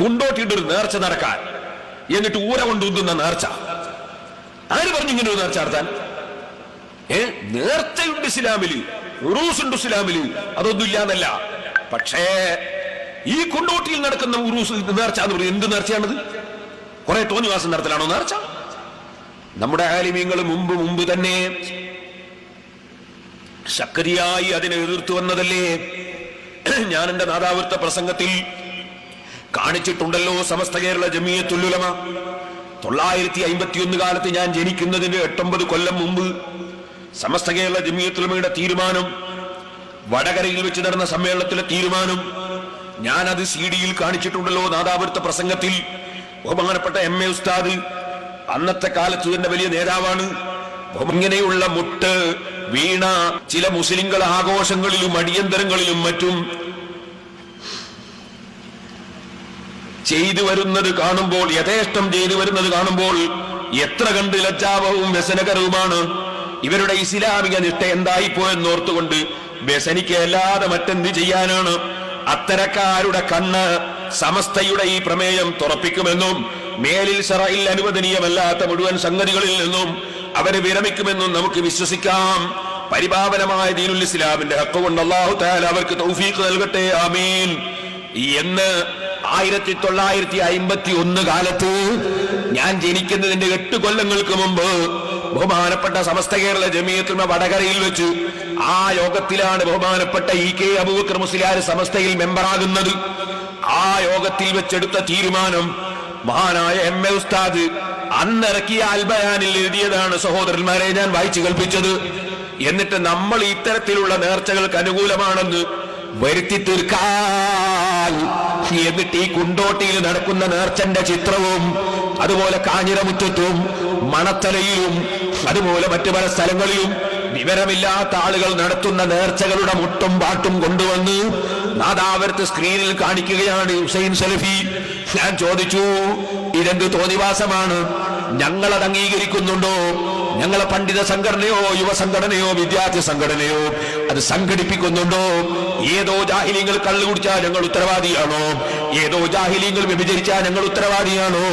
കുണ്ടോട്ടിയിട്ട് ഒരു നേർച്ച നടക്കാൻ. എന്നിട്ട് ഊര കൊണ്ടുന്ന നേർച്ച. ആര് പറഞ്ഞു ഇങ്ങനെ ഒരു നേർച്ച നടത്താൻ? ഏ നേർച്ചയുണ്ട് ഇസ്ലാമിൽ ഉറൂസുണ്ട് ഇസ്ലാമിൽ. അതൊന്നും ഇല്ലാന്നല്ല പക്ഷേ ഈ കുണ്ടോട്ടിയിൽ നടക്കുന്ന ഉറൂസ് നേർച്ച എന്ന് പറയുന്നത് എന്ത് നേർച്ചയാണത്? കുറെ തോന്നിവാസം നടത്തലാണോ നേർച്ച? നമ്മുടെ ആലിമീങ്ങൾ മുമ്പ് മുമ്പ് തന്നെ ശക്തിയായി അതിനെ എതിർത്തു വന്നതല്ലേ? ഞാൻ എന്റെ നാദാവൃത്ത പ്രസംഗത്തിൽ കാണിച്ചിട്ടുണ്ടല്ലോ സമസ്ത കേരള ജമീയത്തുല്ലുലമ തൊള്ളായിരത്തി അമ്പത്തി ഒന്ന് കാലത്ത് ഞാൻ ജനിക്കുന്നതിന് എട്ടൊമ്പത് കൊല്ലം മുമ്പ് സമസ്ത കേരള ജമീയത്തുലമയുടെ തീരുമാനം വടകരയിൽ വെച്ച് നടന്ന സമ്മേളനത്തിലെ തീരുമാനം ഞാൻ അത് സി ഡിയിൽ കാണിച്ചിട്ടുണ്ടല്ലോ നാദാപുരത്തെ പ്രസംഗത്തിൽ. ബഹുമാനപ്പെട്ട എം എ ഉസ്താദ് അന്നത്തെ കാലത്ത് തന്നെ വലിയ നേതാവാണ്. ഇങ്ങനെയുള്ള മുട്ട് വീണ ചില മുസ്ലിങ്ങൾ ആഘോഷങ്ങളിലും അടിയന്തരങ്ങളിലും മറ്റും ചെയ്തു വരുന്നത് കാണുമ്പോൾ യഥേഷ്ടം ചെയ്തു വരുന്നത് കാണുമ്പോൾ എത്ര കണ്ട് ലജ്ജാവവും വ്യസനകരവുമാണ്. ഇവരുടെ ഇസ്ലാമിക നിഷ്ഠ എന്തായിപ്പോയെന്നോർത്തുകൊണ്ട് വ്യസനിക്കല്ലാതെ മറ്റെന്ത് ചെയ്യാനാണ്? അത്തരക്കാരുടെ കണ്ണ് സമസ്തയുടെ ഈ പ്രമേയം തുറപ്പിക്കുമെന്നും മേലിൽ സറയിൽ അനുവദനീയമല്ലാത്ത മുഴുവൻ സംഗതികളിൽ നിന്നും അവരെ വിരമിക്കുമെന്നും നമുക്ക് വിശ്വസിക്കാം. പരിപാവനമായ ദീനുൽ ഇസ്ലാമിന്റെ ഹക്കുകൊണ്ട് അള്ളാഹു താല അവർക്ക് തൗഫീഖ് നൽകട്ടെ ആമീൻ. എന്ന് ആയിരത്തി തൊള്ളായിരത്തി അയിമ്പത്തി ഒന്ന് കാലത്ത് ഞാൻ ജനിക്കുന്നതിന്റെ എട്ട് കൊല്ലങ്ങൾക്ക് മുമ്പ് ബഹുമാനപ്പെട്ട സമസ്ത കേരള ജമീയത്തുമ വടകരയിൽ വെച്ച് ആ യോഗത്തിലാണ് ബഹുമാനപ്പെട്ട ഇ കെ അബൂബക്കർ മുസ്ലിയാർ സമസ്തയിൽ മെമ്പറാകുന്നത്. ആ യോഗത്തിൽ വെച്ചെടുത്ത തീരുമാനം മഹാനായ എം എ ഉസ്താദ് അന്നിറക്കിയ അൽബയാനിൽ എഴുതിയതാണ് സഹോദരന്മാരെ ഞാൻ വായിച്ചു കൽപ്പിച്ചത് എന്നിട്ട് നമ്മൾ ഇത്തരത്തിലുള്ള നേർച്ചകൾക്ക് അനുകൂലമാണെന്ന് വരുത്തി തീർക്കാൻ എന്നിട്ട് ഈ കുണ്ടോട്ടിയിൽ നടക്കുന്ന നേർച്ചന്റെ ചിത്രവും അതുപോലെ കാഞ്ഞിരമുറ്റത്തും മണത്തലയിലും അതുപോലെ മറ്റു പല സ്ഥലങ്ങളിലും വിവരമില്ലാത്ത ആളുകൾ നടത്തുന്ന നേർച്ചകളുടെ മുട്ടും പാട്ടും കൊണ്ടുവന്ന് നാദാവരത്ത് സ്ക്രീനിൽ കാണിക്കുകയാണ് ഹുസൈൻ സലഫി. ഞാൻ ചോദിച്ചു ഇതെന്ത് തോന്നിവാസമാണ്? ഞങ്ങളത് അംഗീകരിക്കുന്നുണ്ടോ? ഞങ്ങളെ പണ്ഡിത സംഘടനയോ യുവസംഘടനയോ വിദ്യാർത്ഥി സംഘടനയോ? അത് സംഘടിപ്പിക്കുന്നുണ്ടോ? ഏതോ ജാഹിലിങ്ങൾ കള്ളു കുടിച്ചാൽ ഞങ്ങൾ ഉത്തരവാദിയാണോ? ഏതോ ജാഹിലിങ്ങൾ വ്യഭിചരിച്ചാൽ ഞങ്ങൾ ഉത്തരവാദിയാണോ?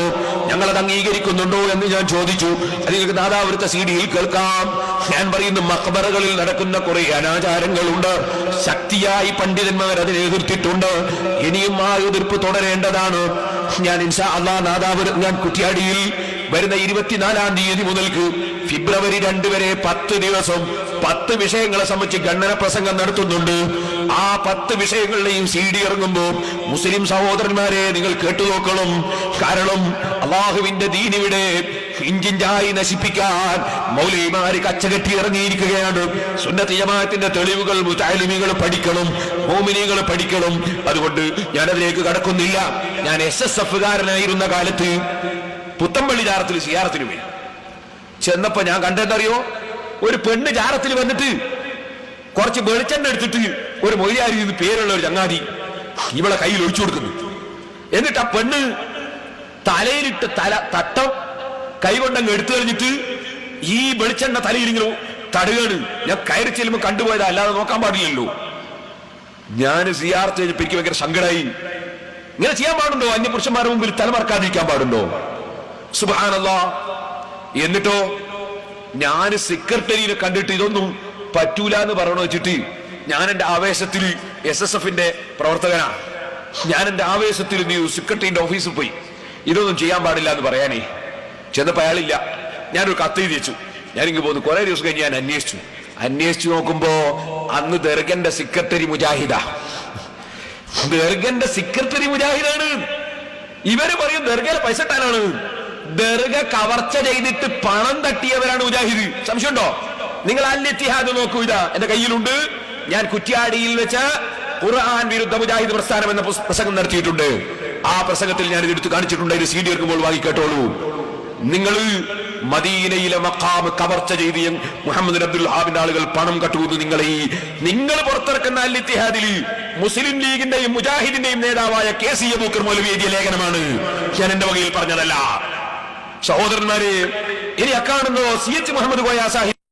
ഞങ്ങളത് അംഗീകരിക്കുന്നുണ്ടോ എന്ന് ഞാൻ ചോദിച്ചു. അതിലേക്ക് നാദാവൃത്ത സി ഡിയിൽ കേൾക്കാം. ഞാൻ പറയുന്നു മക്ബറകളിൽ നടക്കുന്ന കുറെ അനാചാരങ്ങളുണ്ട്. ശക്തിയായി പണ്ഡിതന്മാർ അതിനെ എതിർത്തിട്ടുണ്ട്. ഇനിയും ആ എതിർപ്പ് തുടരേണ്ടതാണ്. ഞാൻ ഇൻഷാ അള്ളാ നാദാപുരം ഞാൻ കുറ്റ്യാടിയിൽ വരുന്ന ഇരുപത്തിനാലാം തീയതി മുതൽക്ക് ഫെബ്രുവരി രണ്ട് വരെ പത്ത് ദിവസം പത്ത് വിഷയങ്ങളെ സംബന്ധിച്ച് ഗണ്ണന പ്രസംഗം നടത്തുന്നുണ്ട്. ആ പത്ത് വിഷയങ്ങളുടെയും സി ഡി ഇറങ്ങുമ്പോൾ മുസ്ലിം സഹോദരന്മാരെ നിങ്ങൾ കേട്ടു നോക്കണം. കാരണം അള്ളാഹുവിന്റെ ദീനിവിടെ ഇഞ്ചിഞ്ചായി നശിപ്പിക്കാൻ മൗലിമാര് കച്ചകെട്ടി ഇറങ്ങിയിരിക്കുകയാണ്. സുന്നത്ത് ജമാഅത്തിന്റെ തെളിവുകൾ താലിമികൾ പഠിക്കണം മോമിനികൾ പഠിക്കണം. അതുകൊണ്ട് ഞാനതിലേക്ക് കടക്കുന്നില്ല. ഞാൻ എസ് എസ് എഫുകാരനായിരുന്ന കാലത്ത് പുത്തമ്പള്ളി ചാരത്തിൽ സിയാറത്തിന് പോയി. ചെന്നപ്പോ ഞാൻ കണ്ടെന്നറിയോ ഒരു പെണ്ണ് ചാരത്തിൽ വന്നിട്ട് കുറച്ച് വെളിച്ചെണ്ണ എടുത്തിട്ട് ഒരു മൊയ്യാരി പേരുള്ള ഒരു ചങ്ങാതി ഇവളെ കയ്യിൽ ഒഴിച്ചു കൊടുക്കുന്നു. എന്നിട്ട് ആ പെണ്ണ് തലയിലിട്ട് തല തട്ടം കൈകൊണ്ടങ്ങ് എടുത്തു കഴിഞ്ഞിട്ട് ഈ വെളിച്ചെണ്ണ തലയിൽ ഇങ്ങനെ തടുകയാണ്. ഞാൻ കയറി ചെല്ലുമ്പോൾ കണ്ടുപോയതാ അല്ലാതെ നോക്കാൻ പാടില്ലല്ലോ. ഞാൻ സിയാർത്ത് കഴിഞ്ഞപ്പോ എനിക്ക് ഭയങ്കര സങ്കടമായി ഇങ്ങനെ ചെയ്യാൻ പാടുണ്ടോ? അന്യപുരുഷന്മാരുടെ മുമ്പിൽ തലമറക്കാതിരിക്കാൻ പാടുണ്ടോ? സുബാനല്ലോ എന്നിട്ടോ ഞാൻ സെക്രട്ടറിയെ കണ്ടിട്ട് ഇതൊന്നും പറ്റൂല എന്ന് പറയണ വെച്ചിട്ട് ഞാൻ എന്റെ ആവേശത്തിൽ എസ് എസ് എഫിന്റെ പ്രവർത്തകനാണ് ഞാൻ എന്റെ ആവേശത്തിൽ നീ സെക്രട്ടറിന്റെ ഓഫീസിൽ പോയി. ഇതൊന്നും ചെയ്യാൻ പാടില്ല എന്ന് പറയാനേ. ചെന്നപ്പോ അയാളില്ല. ഞാനൊരു കത്ത് എഴുതി വെച്ചു. ഞാനിങ്ങ് പോന്നു കുറെ ദിവസം കഴിഞ്ഞ് ഞാൻ അന്വേഷിച്ചു. അന്വേഷിച്ചു നോക്കുമ്പോ അന്ന് ദർഗന്റെ സെക്രട്ടറി മുജാഹിദ. ദർഗന്റെ സെക്രട്ടറി മുജാഹിദാണ്. ഇവർ പറയും ദർഗയിലെ പൈസ ഇട്ടാനാണ്. ദർഗ കവർച്ച ചെയ്തിട്ട് പണം തട്ടിയവരാണ് മുജാഹിദ്. സംശയമുണ്ടോ? നിങ്ങൾ അല്ലിത്തിഹാദ് നോക്കൂ ഇതാ എന്റെ കയ്യിലുണ്ട്. ഞാൻ കുറ്റ്യാടിയിൽ വെച്ച ഖുർആൻ വിരുദ്ധ മുജാഹിദ് പ്രസ്ഥാനം എന്ന പ്രസംഗം നടത്തിയിട്ടുണ്ട്. ആ പ്രസംഗത്തിൽ ഞാൻ ഇത് കാണിച്ചിട്ടുണ്ട്. സി ഡി എടുക്കുമ്പോൾ വാങ്ങി കേട്ടോളൂ. നിങ്ങൾ മദീനയിലെ മക്കാമ് കവർച്ച ചെയ്ത് മുഹമ്മദ് അബ്ദുൽ ഹാബിന്റെ ആളുകൾ പണം കട്ടുകൂന്ന് നിങ്ങളെ നിങ്ങൾ പുറത്തിറക്കുന്ന അല്ലിത്തിഹാദിൽ മുസ്ലിം ലീഗിന്റെയും മുജാഹിദിന്റെയും നേതാവായ കെ സി അബൂക്കർ എഴുതിയ ലേഖനമാണ്. ഞാൻ എന്റെ വകയിൽ പറഞ്ഞതല്ല. സഹോദരന്മാരെ ഇനി അക്കാണുന്നോ സി എച്ച് മുഹമ്മദ് കോയ സാഹിബ്